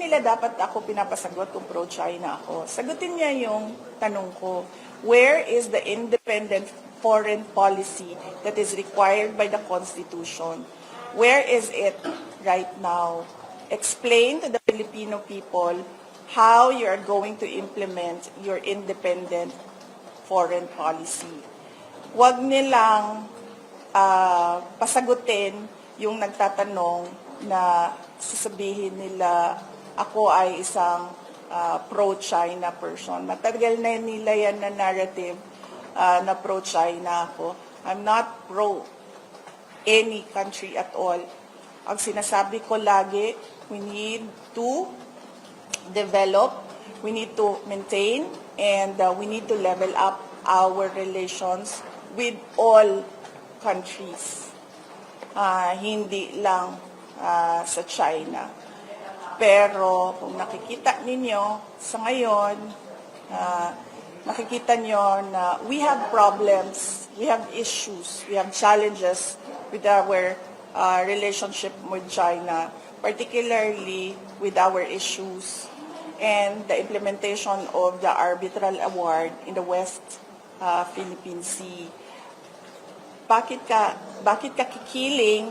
nila dapat ako pinapasagot kung pro-China ako. Sagutin niya yung tanong ko, where is the independent foreign policy that is required by the Constitution? Where is it right now? Explain to the Filipino people how you are going to implement your independent foreign policy. Huwag nilang ah, pasagutin yung nagtatanong na sasabihin nila ako ay isang ah, pro-China person. Matagal na nila yan na narrative ah, na pro-China ako. I'm not pro any country at all. Ang sinasabi ko lagi, we need to develop, we need to maintain, and uh, we need to level up our relations with all countries. Ah, hindi lang ah, sa China. Pero kung nakikita ninyo sa ngayon, ah, nakikita nyo na we have problems, we have issues, we have challenges with our uh, relationship with China, particularly with our issues and the implementation of the arbitral award in the West uh, Philippine Sea. Bakit ka bakit ka kikiling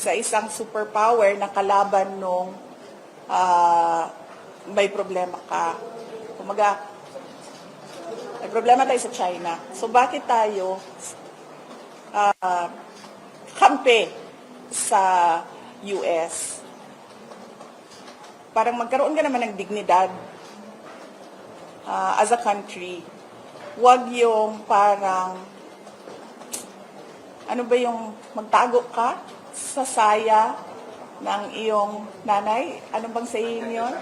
sa isang superpower na kalaban nung ah, may problema ka? Kumaga, may problema tayo sa China. So bakit tayo ah, kampe sa US? Parang magkaroon ka naman ng dignidad ah, as a country. Huwag yung parang ano ba yung magtago ka sa saya ng iyong nanay? Ano bang saying yun?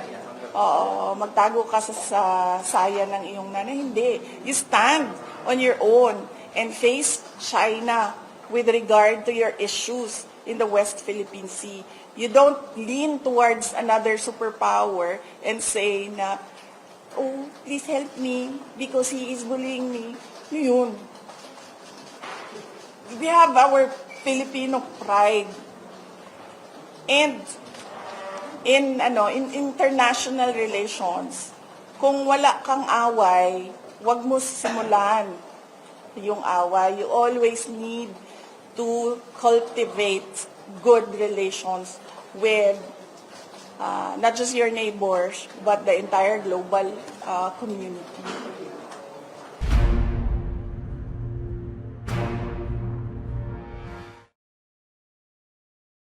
Oo, magtago ka sa, sa saya ng iyong nanay. Hindi. You stand on your own and face China with regard to your issues in the West Philippine Sea. You don't lean towards another superpower and say na, oh, please help me because he is bullying me. Yun we have our Filipino pride. And in ano, in international relations, kung wala kang away, wag mo simulan yung away. You always need to cultivate good relations with uh, not just your neighbors, but the entire global uh, community.